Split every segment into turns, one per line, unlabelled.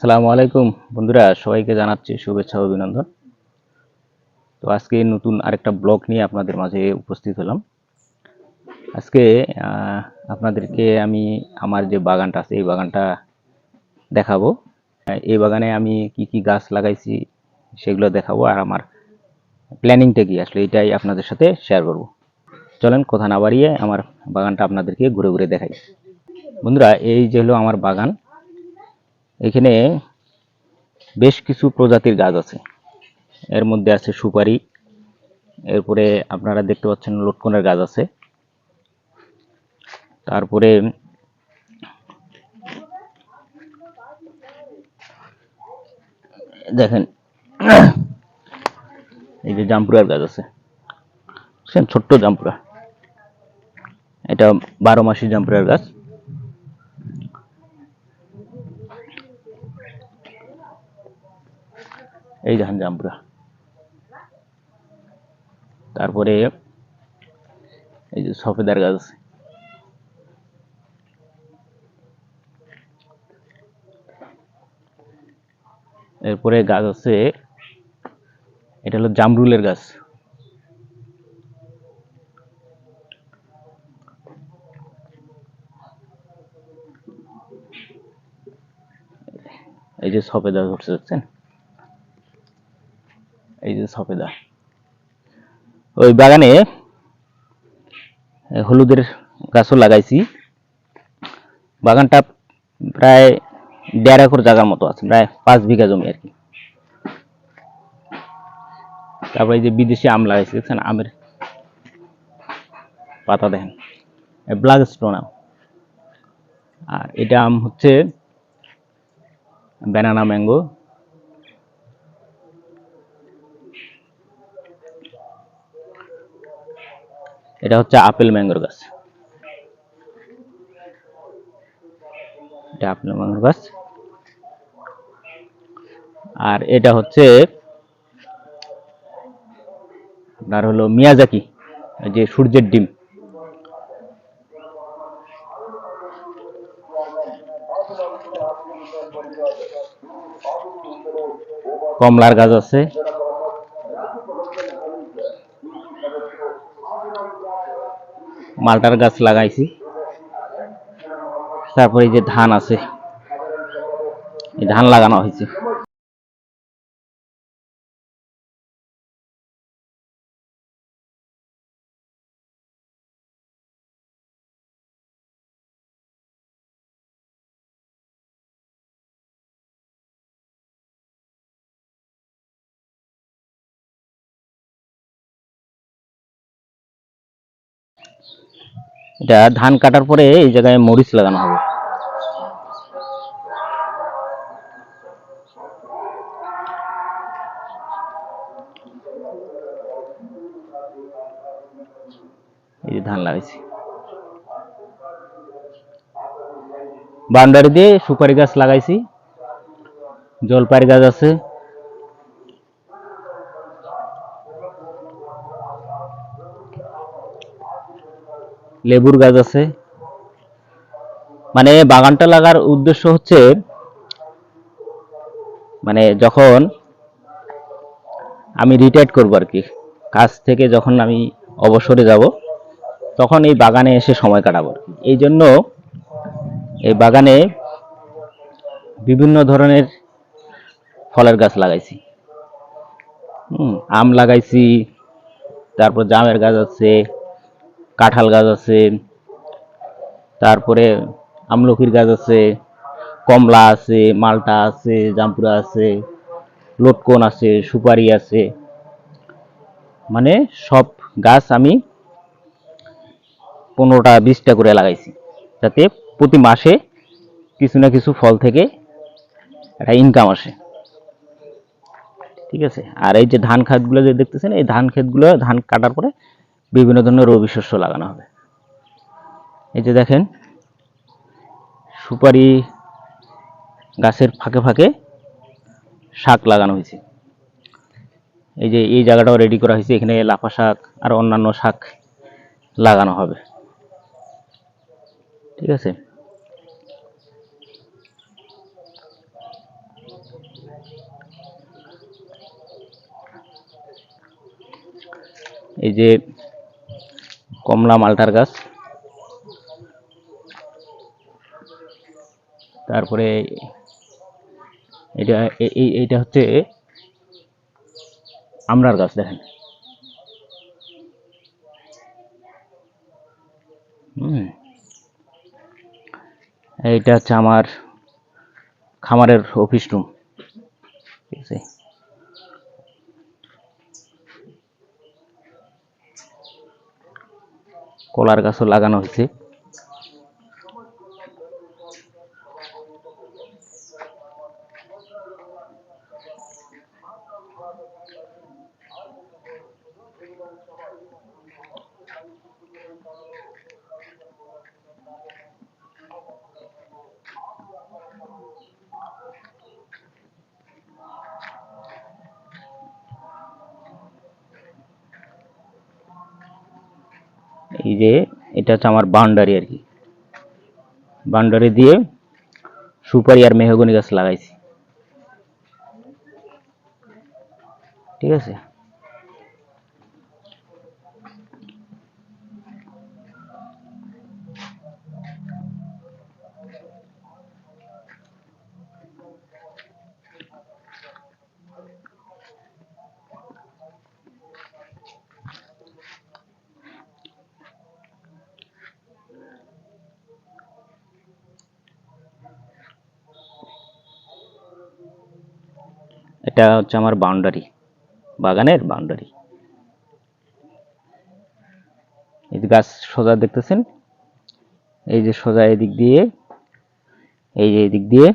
আসসালামু আলাইকুম। বন্ধুরা, সবাইকে জানাচ্ছি শুভেচ্ছা অভিনন্দন। তো আজকে নতুন আরেকটা ব্লগ নিয়ে আপনাদের মাঝে উপস্থিত হলাম। আজকে আপনাদেরকে আমি আমার যে বাগানটা আছে, এই বাগানটা দেখাবো। এই বাগানে আমি কি কি গাছ লাগাইছি সেগুলো দেখাবো আর আমার প্ল্যানিংটা কি, আসলে এটাই আপনাদের সাথে শেয়ার করব। চলেন, কথা না বাড়িয়ে আমার বাগানটা আপনাদেরকে ঘুরে ঘুরে দেখাই। বন্ধুরা, এই যে হলো আমার বাগান। এখানে বেশ কিছু প্রজাতির গাছ আছে। এর মধ্যে আছে সুপারি, এরপরে আপনারা দেখতে পাচ্ছেন লটকনের গাছ আছে। তারপরে দেখেন, এই যে জাম্পুরার গাছ আছে। ছোট্ট জাম্পুরা। এটা বারো মাসি জাম্পুরার গাছ। এই দেখেন জাম্পুরা তারপরে এই যে সফেদার গাছ আছে। এরপরে গাছ আছে, এটা হলো জামরুলের গাছ। এই যে সফেদা ধরছে, দেখছেন? এই যে সফেদা। ওই বাগানে হলুদের গাছও লাগাইছি। বাগানটা প্রায় দেড় একর জায়গার মতো আছে, প্রায় পাঁচ বিঘা জমি আর কি। তারপরে এই যে বিদেশি আম লাগাইছি, দেখছেন আমের পাতা দেখেন ব্ল্যাক স্টোন আম। আর এটা আম হচ্ছে ব্যানানা ম্যাঙ্গো। এটা হচ্ছে আপেল ম্যাঙ্গোর গাছ। এটা আপেল ম্যাঙ্গোর গাছ। আর এটা হচ্ছে আপনার হলো মিয়াজাকি যে সূর্যের ডিম। কমলার গাছ আছে। মালটার গাছ লাগাইছি। তারপরে যে ধান আছে ধান লাগানো হয়েছে। এটা ধান কাটার পরে এই জায়গায় মরিচ লাগানো হবে। এই যে ধান লাগাইছি। বাউন্ডারি দিয়ে সুপারি গাছ লাগাইছি। জলপাইয়ের গাছ আছে। লেবুর গাছ আছে মানে বাগানটা লাগার উদ্দেশ্য হচ্ছে মানে যখন আমি রিটায়ার্ড করব আর কি কাজ থেকে যখন আমি অবসরে যাব তখন এই বাগানে এসে সময় কাটাবো। এই জন্য এই বাগানে বিভিন্ন ধরনের ফলের গাছ লাগাইছি হুম, আম লাগাইছি তারপর জামের গাছ আছে কাঁঠাল গাছ আছে, তারপরে আমলকির গাছ আছে, কমলা আছে, মালটা আছে, জাম্পুরা আছে, লটকন আছে, সুপারি আছে। মানে সব গাছ আমি পনেরোটা, বিশটা করে লাগাইছি, যাতে প্রতি মাসে কিছু না কিছু ফল থেকে একটা ইনকাম আসে। ঠিক আছে? আর এই যে ধান ক্ষেতগুলো যে দেখতেছেন, এই ধান ক্ষেতগুলো, ধান কাটার পরে বিভিন্ন ধরনের রবি শস্য লাগানো হবে। এই যে দেখেন, সুপারি গাছের ফাঁকে ফাঁকে শাক লাগানো হয়েছে। এই যে এই জায়গাটাও রেডি করা হয়েছে, এখানে লাফা শাক আর অন্যান্য শাক লাগানো হবে। ঠিক আছে? এই যে কমলা মালটার গাছ। তারপরে এটা এই এইটা হচ্ছে আমরার গাছ, দেখেন। হুম। এইটা হচ্ছে আমার খামারের অফিস রুম। ঠিক আছে? কলার গাছও লাগানো হয়েছে। এই যে, এটা হচ্ছে আমার বাউন্ডারি আর কি। বাউন্ডারি দিয়ে সুপারি আর মেহগনি গাছ লাগাইছি। ঠিক আছে? এটা হচ্ছে আমার বাউন্ডারি বাগানের বাউন্ডারি এই গাছ সোজা দেখতেছেন? এই যে সোজা এদিক দিয়ে, এই যে এদিক দিয়ে।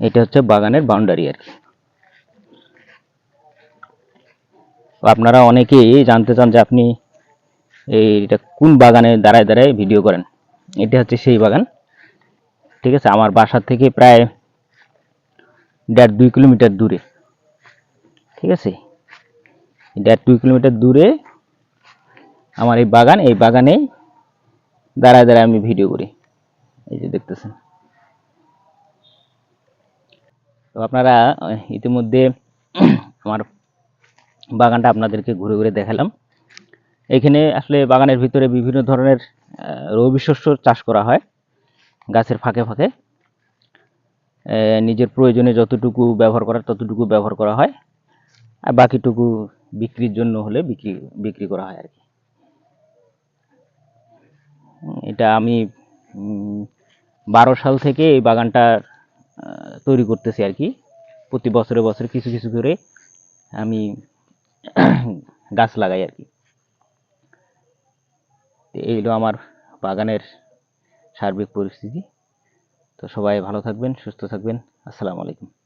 এটা হচ্ছে বাগানের বাউন্ডারি আর কি। আপনারা অনেকেই জানতে চান যে আপনি এইটা কোন বাগানে দাঁড়ায় দাঁড়ায় ভিডিও করেন। এটা হচ্ছে সেই বাগান। ঠিক আছে? আমার বাসা থেকে প্রায় দেড় দুই কিলোমিটার দূরে। ঠিক আছে? দেড় দুই কিলোমিটার দূরে আমার এই বাগান, এই বাগানে দাঁড়ায় দাঁড়ায় আমি ভিডিও করি। এই যে দেখতেছেন। তো আপনারা ইতিমধ্যে আমার বাগানটা আপনাদেরকে ঘুরে ঘুরে দেখালাম। এখানে আসলে বাগানের ভিতরে বিভিন্ন ধরনের রবি শস্য চাষ করা হয়। গাছের ফাঁকে ফাঁকে নিজের প্রয়োজনে যতটুকু ব্যবহার করার ততটুকু ব্যবহার করা হয়, আর বাকিটুকু বিক্রির জন্য হলে বিক্রি বিক্রি করা হয় আর কি। এটা আমি বারো সাল থেকে এই বাগানটা তৈরি করতেছি আর কি। প্রতি বছরে বছরে কিছু কিছু করে আমি গাছ লাগাই আর কি। তো এই হলো আমার বাগানের সার্বিক পরিস্থিতি। তো সবাই ভালো থাকবেন সুস্থ থাকবেন। আসসালামু আলাইকুম।